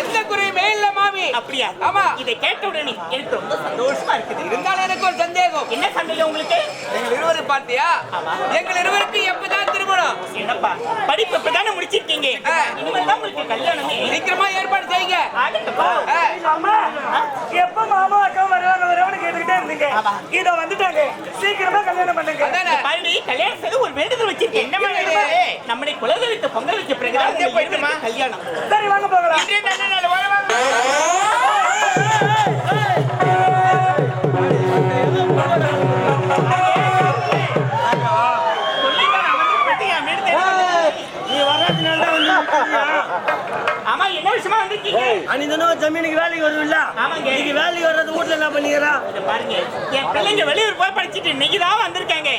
எந்த குறையுமே இல்ல மாமி. அப்படியா? ஆமா. இதை கேட்ட உடனே எனக்கு ரொம்ப சந்தோஷமா இருக்குது. இருந்தாலும் எனக்கு ஒரு சந்தேகம். என்ன சந்தேகம் உங்களுக்கு? எங்கள் இருவரை பார்த்தியா? ஆமா. எங்கள் இருவருக்கு எப்பதான் திருமணம்? என்னப்பா படிப்பு இப்பதானே முடிச்சிருக்கீங்க. இனிமேல் தான் உங்களுக்கு கல்யாணமே. சீக்கிரமா ஏற்பாடு செய்யுங்க. எப்ப மாமா அக்கா கேட்டுக்கிட்டே இருந்தீங்க. இதோ வந்துட்டாங்க. சீக்கிரமா கல்யாணம் பண்ணுங்க. பாருடி, கல்யாணம் செய்து ஒரு வேண்டுதல் வச்சிருக்கேன். என்ன? வேண்டுதல்? நம்முடைய குலதெய்வத்தை பொங்கல் வச்ச பிறகு போயிட்டுமா? கல்யாணம் சரி வாங்க போகலாம். வாங்க, வாங்க. சொல்லிங்க, நான் வந்து போயிட்டு என் வீடு தேடி வந்தேன். நீ வர்றதுனால தான் வந்து நிக்கிறியா? ஆமா என்ன விஷயமா வந்திருக்கீங்க? அன்னைக்கு தினம் ஜமீனுக்கு வேலைக்கு வருவில்ல? ஆமாங்க. இன்னைக்கு வேலைக்கு வர்றது வீட்டுல என்ன பண்ணிக்கிறா? இதை பாருங்க. என் பிள்ளைங்க வெளியூர் போய் படிச்சுட்டு இன்னைக்கு தான் வந்திருக்காங்க.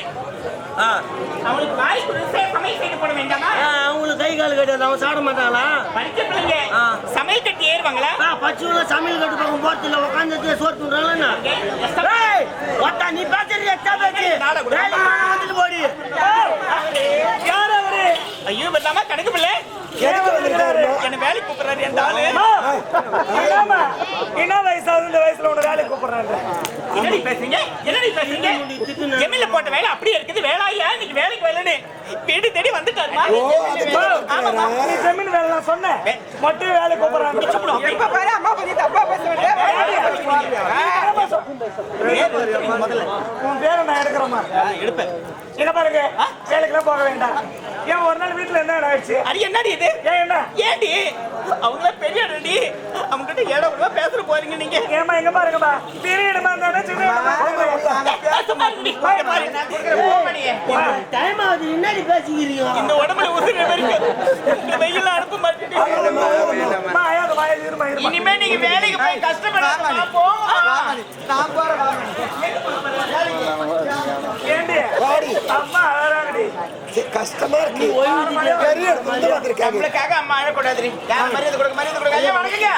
ஆ, அவங்களுக்கு வாய் கொடுத்து சமையல் செய்து போட வேண்டாமா? ஆ, அவங்களுக்கு கை கால் கட்டாது அவன் சாப்பிட மாட்டாங்களா படிச்ச பிள்ளைங்க. சமையல் கட்டி ஏறுவாங்களா? பச்சைல சமையல் கட்டு பக்கம் உட்காந்து சோறு ஏய், ஒத்தா, நீ பேச்சு. வேலைக்கு போனா வந்துட்டு போடி. யார் அவரு? ஐயோ பத்தாமா கணக்கு பிள்ளை ஏன் வந்திருக்காரு என்ன வேலைக்கு கூப்பிடுறாரு எந்த ஆளு. ஆமா என்ன வயசாகுது இந்த வயசுல உன்னை வேலைக்கு கூப்பிடுறாங்க என்னடி பேசுறீங்க? என்னடி பேசுறீங்க? ஜெமில போட்ட வேலை அப்படியே இருக்குது. வேலையா இன்னைக்கு வேலைக்கு வேலைன்னு வீடு தேடி வந்துட்டாருமா? ஆமாமா நீ ஜமீன் வேலை நான் சொன்னேன். மட்டும் வேலை கூப்பிடுறாங்க. எப்ப பாரு அம்மா பத்தி தப்பா பேச வேண்டிய உன் பேரை நான் எடுக்கிறேம்மா. எடுப்பேன். இங்க பாருங்க. வேலைக்கெல்லாம் போக வேண்டாம். ஏன் ஒரு நாள் வீட்டுல என்ன ஆயிடுச்சு? அது என்னடி இது? ஏன் என்ன? ஏண்டி அவங்கள பெரிய ரெடி அவங்க கிட்ட ஏடா விடவா பேசுற போறீங்க நீங்க. ஏமா இங்க பாருங்கம்மா. பெரிய இடமா இருந்தானே சின்ன இடமா. பேச நான். டைம் ஆகுது. என்னடி பேசிக்கிறீங்க? இந்த உடம்புல உசுறு இருக்கு. இந்த வெயில அனுப்ப அம்மா, இருமா. இனிமே நீங்க வேலைக்கு போய் கஷ்டப்படாம போங்க ஏண்டி? அம்மா அழறாங்கடி. கஷ்டமா இருக்கு பெரிய இடத்துல வந்திருக்காங்க நம்மளுக்காக அம்மா அழக்கூடாதுரி யார் மரியாதை கொடுக்க மரியாதை கொடுக்க? ஐயா வணக்கங்க.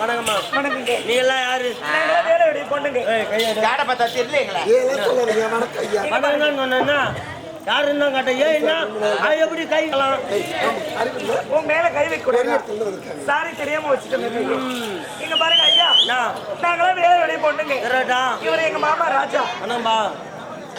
வணக்கம்மா. வணக்கங்க. நீ எல்லாம் யாரு நாங்களாம் வேலை வெடி பொண்ணுங்க. யாரை பார்த்தா தெரியலங்களா? ஏன் சொல்லாதீங்க வணக்கம் ஐயா. வணக்கம் சொன்னா யாருன்னா கேட்ட ஏன் என்ன? அது எப்படி கைக்கலாம் உன் மேல கை வைக்க கூடாது. இடத்துல வந்திருக்காங்க சாரி தெரியாம வச்சுட்டேன் இங்க பாருங்க ஐயா. நான் நாங்களாம் வேலை வெடி பொண்ணுங்க இவர் எங்க மாமா ராஜா. அண்ணாம்பா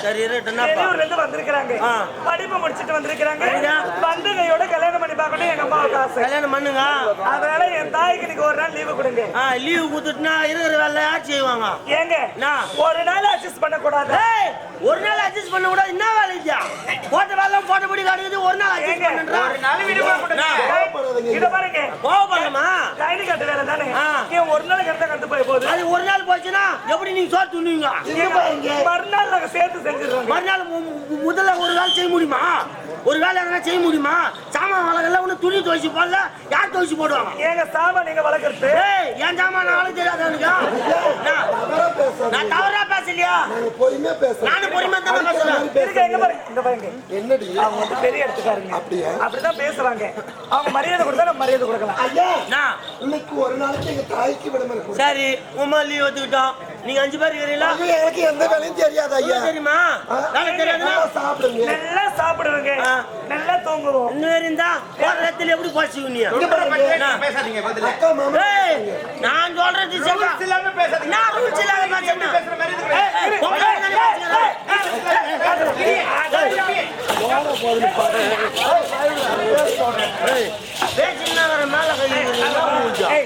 சரி இரட்டுனாப்பா வெளியூர்ல இருந்து வந்திருக்கிறாங்க. ஆ. படிப்பு முடிச்சிட்டு வந்திருக்கிறாங்க. சரிங்க. வந்து கையோட கல்யாணம் பண்ணி பார்க்கணும் எங்க அம்மாவுக்கு ஆசை கல்யாணம் பண்ணுங்க. அதனால என் தாய்க்கு இன்னைக்கு ஒரு நாள் லீவு கொடுங்க. லீவு கொடுத்துட்டுனா இருக்கிற வேலை யார் செய்வாங்க? ஏங்க நான். ஒரு நாள் அட்ஜஸ்ட் பண்ண கூடாது ஒரு நாள் அட்ஜஸ்ட் பண்ண கூட என்ன வேலை இதா? போட்ட வேலை போட்டபடி காட்டுது ஒரு நாள் அட்ஜஸ்ட் பண்ணுறா ஒரு நாள் விடுமுறை கொடுங்க. இத பாருங்க. கோவப்படலாமா கைது கட்டு வேலை தானே. ஏன் ஒரு நாள் கட்ட கட்டு போய் போகுது? அது ஒரு நாள் போச்சுன்னா எப்படி நீங்க சோறு துண்ணுவீங்க மறுநாள் நாங்க சேர்த்து மறுநாள் முதல்ல ஒரு வேலை செய்ய முடியுமா? ஒரு வேலை எதனா செய்ய முடியுமா? சாமான் வளங்கள்லாம் ஒன்று துணி துவைச்சு போடல யார் துவைச்சு போடுவாங்க? ஏங்க சாமா நீங்க வளர்க்கறது? ஏய் என் சாமான் நான் தவறா பேசாத நான் தவறா பேசலையா? பொறுமையா பேசுறோம் நானும் பொறுமையா தானே பேசுறேன். இருக்க எங்க பாருங்க இங்க பாருங்க. என்னடி? அவங்க வந்து பெரிய இடத்துக்காரங்க அப்படியா? அப்படிதான் பேசுறாங்க. அவங்க மரியாதை கொடுத்தா நம்ம மரியாதை கொடுக்கலாம். ஐயா நான் இன்னைக்கு ஒரு நாளைக்கு எங்க தாய்க்கு விடுமுறை கொடு. சரி உமா லீவ் ஒத்துக்கிட்டோம் நீங்க அஞ்சு பேர் இருக்கிறீங்களா எனக்கு எந்த வேலையும் தெரியாது ஐயா. தெரியுமா? தெரியாதுன்னா நல்லா சாப்பிடுவாங்க. நல்லா தூங்குவோம் இன்னும் இருந்தா இடத்துல எப்படி போச்சு நீ பேசாதீங்க பதில் அக்கா மாமா ஏய், நான் சொல்றது இல்லாம பேசாதீங்க நான் ரூல்ஸ் பேசுறேன் மேல கை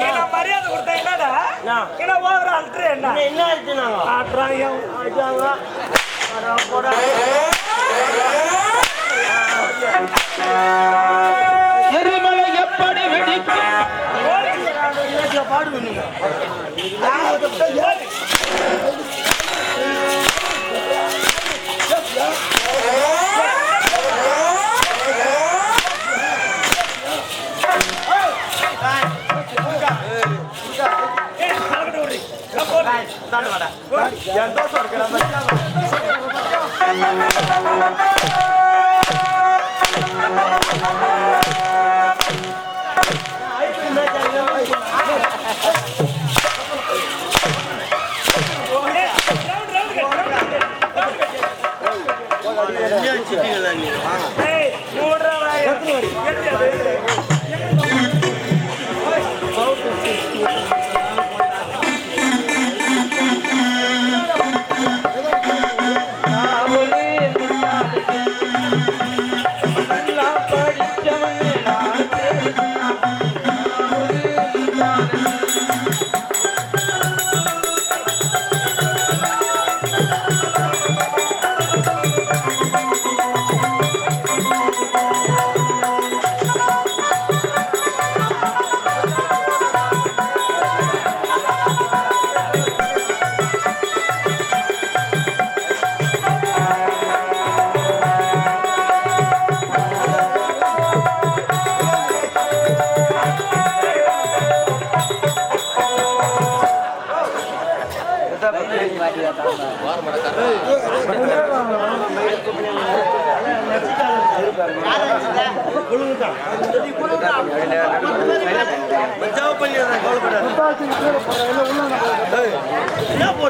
ஏன்னா மரியாதை கொடுத்தா என்னடா ஆ. ஏன்னா ஓவர அல்ட்ரு என்ன இன்னும் என்ன எடுத்துனாங்க ஆற்றாயம் அடிச்சாங்க. அட போடா. ஏசியா பாடுங்க நீங்க. ரவுண்ட் ரவுண்ட் ரவுண்ட் மூடுறா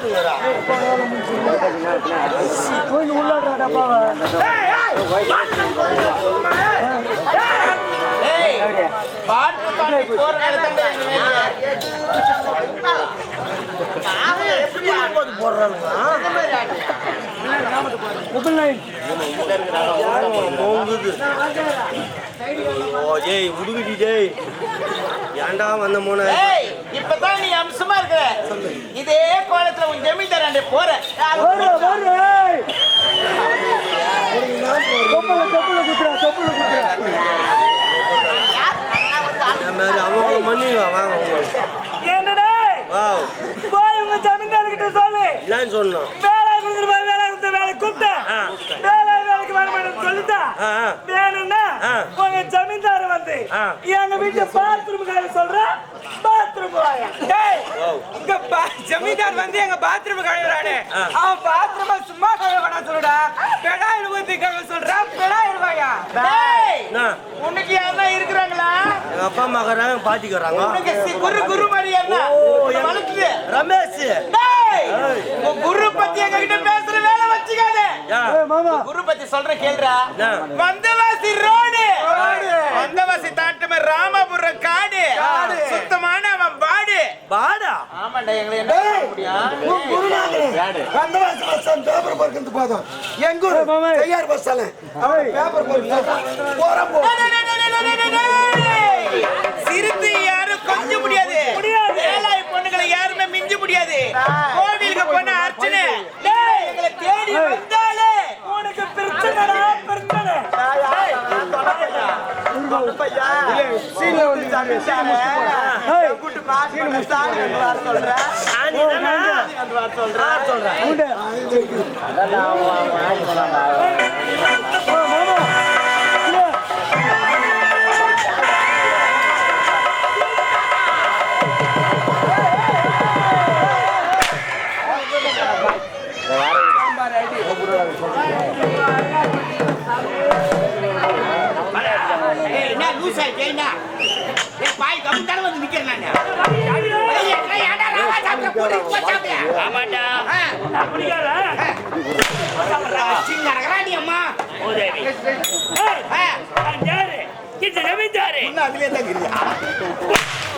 போட்டுக்கிறா. ஏய், பாட்டு பாடி போற நேரத்துல எப்படி போது போடுறானுங்க? போங்குது. ஓ ஏய் உடுகுடி டேய் ஏன்டா வந்த மூணு இப்பதான் நீ அம்சமா இருக்கிற. இதே கோலத்துல உன் ஜமீன்தாராண்ட போற. என்னடா? வா போய் உங்க ஜமீன்தார்கிட்ட சொல்லு. இல்லைன்னு சொன்னோம். வேலை மாதிரி வேலை கொடுத்த வேலை கூப்பிட்டா வேணும்னா. உங்க ஜமீன்தார் வந்து. எங்க வீட்டு பாத்ரூமுக்கார சொல்ற. பாத்ரூம் இங்க ஜமீன்தார் வந்து எங்க பாத்ரூம் கழுவுறானே. அவன் பாத்ரூம சும்மா கழுவ வேணாம் சொல்லுடா. பெடாயில் ஊத்தி கழுவ சொல்றா. பெடாயில் வாயா. என்ன? உனக்கு யாரா இருக்கிறாங்களா? எங்க அப்பா அம்மா இருக்கிறாங்க பாட்டிக்கிறாங்க உனக்கு குரு குரு மாதிரி வளர்க்குது. ரமேஷ். குரு பத்தி எங்க கிட்ட பேசுற உன் குரு பத்தி சொல்ற கேள்றா? வந்தவாசி ரோடு. வந்தவாசி தாட்டுமே ராமபுரம் காடு. சுத்தமான அவன் பாடு பாடா ஆமாண்டா எங்களை வந்தவாசி பஸ் பேப்பர் பார்க்கறது போதும் எங்க ஊரு? செய்யார் பஸ் அவன் பேப்பர் பார்க்க போறோம் போ டேய், டேய், டேய், டேய், டேய், டேய், டேய். சிறுத்தை யாரும் கொஞ்ச முடியாது முடியாது. ஏழாய் பொண்ணுங்களை யாருமே மிஞ்ச முடியாது கோவிலுக்கு போன அர்ச்சனை டேய், எங்களை தேடி வந்தாலே உனக்கு பிரச்சனைடா பிரச்சனை சாணி தானே சொல்றேன் சொல்றேன் ஏய், என்ன லூசா கேனா ஏய் பாய் கம்முதான வந்து நிக்கிறேன் நானு ஏய், ஏய், ஏன்டா ராவா சாப்பிட்ட கூட்டிட்டு போ சாப்பிடு. ஆமாண்டா. ஆ, அப்படிங்காரா சின்னரகரா நீ அம்மா ஜமீன்தாரு இன்னும் அதுலயே தான் இருக்கிறியா?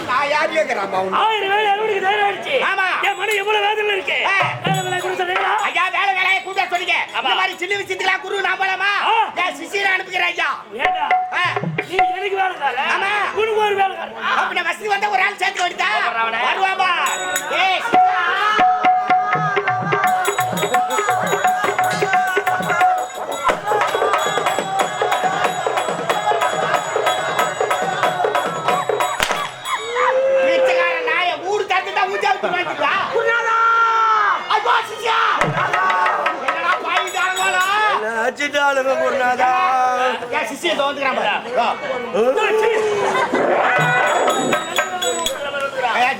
நான் யார் கேக்குறாமா உன்னை? ஆயிரம் வேலை அறுவடைக்கு தயாரா ஆயிடுச்சு. ஆமா. என் மன எவ்வளவு வேதனை இருக்கு. ஆ. வேலை வேலை கூட சொல்றீங்களா? ஐயா வேலை வேலையை கூட்ட சொல்லுங்க இந்த மாதிரி சின்ன விஷயத்துக்குலாம் குரு நான் போலாமா. என் சிசியரை அனுப்புகிறேன் ஐயா. ஏண்டா? ஆ, நீ எனக்கு வேலைக்கார ஆமா. உனக்கு ஒரு வேலைக்கார அப்ப நான் வசதி வந்தா ஒரு ஆள் சேர்த்து வேண்டியதா. வருவாமா ஏய் அச்சிட்டாளுங்க குருநாதா சிசியை தோந்துக்கிறான்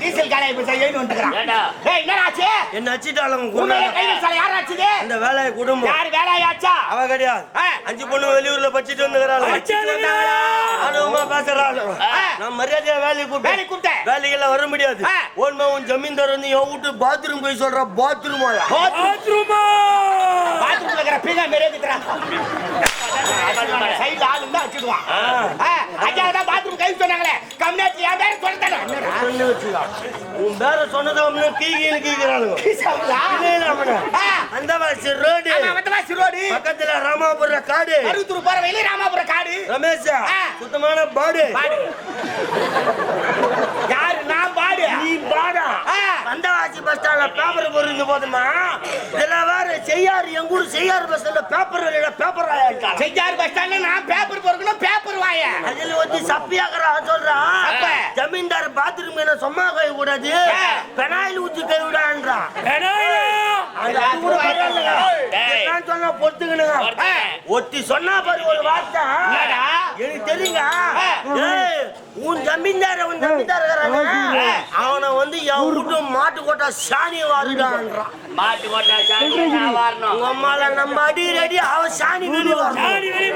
டீசல் காலையை போய் செய்யணும் வந்துக்கிறான் ஏண்டா? ஏய் என்னடா ஆச்சு என்ன அச்சிட்டாளுங்க உன்னை கையில் சாலை யார் ஆச்சுது? இந்த வேலையை குடும்பம் யார் வேலையாச்சா அவ கிடையாது. அஞ்சு பொண்ணு வெளியூர்ல படிச்சுட்டு வந்துக்கிறாள்? அனுபவமா பேசுறாள். நான் மரியாதையா வேலையை கூப்பிட்டேன். வேலைக்கு கூப்பிட்டேன். வேலைக்கெல்லாம் வர முடியாது. ஓன்மா உன் ஜமீன்தார் வந்து என் வீட்டு பாத்ரூம் போய் சொல்ற பாத்ரூம் பாத்ரூமா. பாத்ரூம்? இருக்கிற பீங்கா மாரி இருக்குறா சைடுல ஆள் இருந்தா வச்சுடுவான். ஐயா தான் பாத்ரூம் கை சொன்னாங்களே. கம்யூனிட்டி என் பேர் சொல்லிட்டானே. உன் பேரை சொன்னதை அவனுங்க கீ கீழு கீக்கிறானுங்க. அந்த வாசி ரோடு. ரோடு. பக்கத்துல ராமாபுரம் காடு. அறுபத்தூர் போற வயலு ராமாபுரம் காடு. ரமேஷா. சுத்தமான பாடு. பாடு யாரு நான் பாடு நீ பாடா ஆ. வந்தவாசி பஸ் ஸ்டாண்ட்ல பேப்பர் போடுறது போதுமா? இதுல வேற செய்யாறு எங்க ஊர் செய்யாறு பஸ் ஸ்டாண்ட்ல பேப்பர் வெளியில பேப்பர் ஆயிட்டாங்க செஞ்சார் பஸ் ஸ்டாண்ட்ல நான் பேப்பர் பொறுக்கணும் பேப்பர் வாய. அதுல வந்து சப்பியாக்குறா சொல்றான். ஜமீன்தார் பாத்ரூம் என்ன சும்மா கை கூடாது. பெனாயில் ஊத்தி கை. நான் சொன்னா பொறுத்துக்கணுங்க. ஒத்தி சொன்னா பாரு ஒரு வார்த்தை? எனக்கு தெரியுங்க? உன் ஜமீன்தார் உன் ஜமீன்தார் அவனை வந்து என் வீட்டு மாட்டு கொட்டா சாணி வாருடான்றான் மாட்டு வரணும். உங்க அம்மால நம்ம அடி ரெடி அவன் சாணி வெளி சாணி வெளிய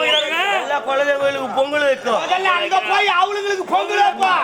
போயிடாருங்க? எல்லா குழந்தைங்களுக்கு பொங்கல் வைக்கும். முதல்ல அங்க போய் அவளுங்களுக்கு பொங்கல் வைப்பா.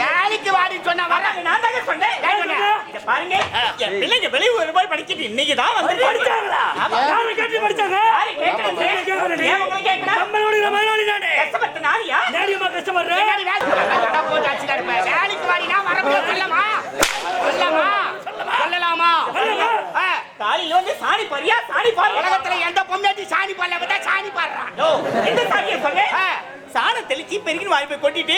வேலைக்கு வாடின்னு சொன்னா வர. நான் தாங்க சொன்னேன். இங்க பாருங்க. என் பிள்ளைங்க வெளியூர் போய் படிச்சுட்டு இன்னைக்கு தான் வந்து படிச்சாங்களா? யாரு கேட்டு படிச்சாங்க? யாரு கேட்கறது. ஏன் உங்களை கேட்கணும்? நம்ம நோடிக்கிற மயிலாளி தானே. கஷ்டப்பட்ட நாளியா நேரியமா கஷ்டப்படுறேன் வேலைக்கு வாடினா வரப்போ சொல்லமா சொல்லமா சொல்லலாமா காலையில வந்து சாணி பாரியா சாணி பாரு உலகத்துல எந்த பொம்மையாட்டி சாணி பாடல விட்டா சாணி பாடுறான் எந்த சாணியை சொல்ல சாணம் தெளிச்சு பெருகின்னு வாய் போய் கொட்டிட்டு.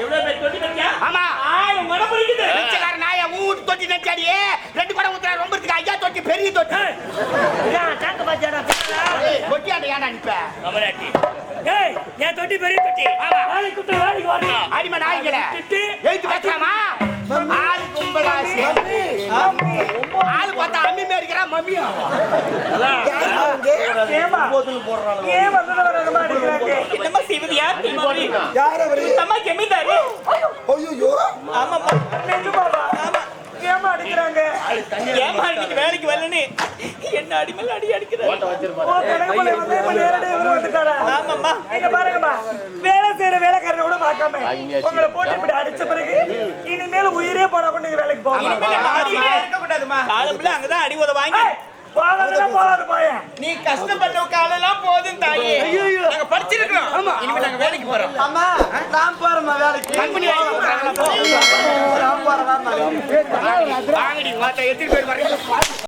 எவ்வளவு பேர் கொட்டி வச்சா ஆமா. ஆயிரம் மடம் இருக்குது. பிச்சைக்கார நாய ஊட்டு தொட்டி நச்சாடியே ரெண்டு படம் ஊத்துறா ரொம்ப இருக்கு ஐயா தொட்டி பெரிய தொட்டி. கொட்டி அந்த ஏன் அனுப்ப அமராட்டி ஏய் என் தொட்டி பெரிய தொட்டி. வேலைக்கு கூப்பிட்டு வேலைக்கு வரணும் அடிமை நாய்கள. திட்டு எழுத்து பேசலாமா? ஏமா ஏன் வந்தது வரணுமா அடிக்கிறாங்க? என்னமா செய்வது யார் தெரியுமா யார் அவரு? அம்மா ஜமீன்தாரு. ஐயோ ஆமாம்மா. நெஞ்சு பாபா ஏமா அடிக்கிறாங்க? ஏமா இன்னைக்கு வேலைக்கு வரலன்னு? என்ன அடி அடிக்கிறாரு? ஆமாம்மா. நீங்க பாருங்கம்மா. வேலை செய்யற வேலைக்காரனை கூட பார்க்காம உங்களை போட்டு இப்படி அடிச்ச பிறகு இனிமேல் உயிரே போனா கூட நீங்க வேலைக்கு போகணும் காலம்புல அங்கதான் அடி உத வாங்கி போகாதெல்லாம் போகாது பையன். நீ கஷ்டப்பட்ட காலெல்லாம் போதும் தாயே. நாங்க படிச்சிருக்கிறோம். ஆமா. இனிமே நாங்க வேலைக்கு போறோம். அம்மா நான் போறேம்மா வேலைக்கு. வாங்கடி எத்தனை பேர். வரீங்க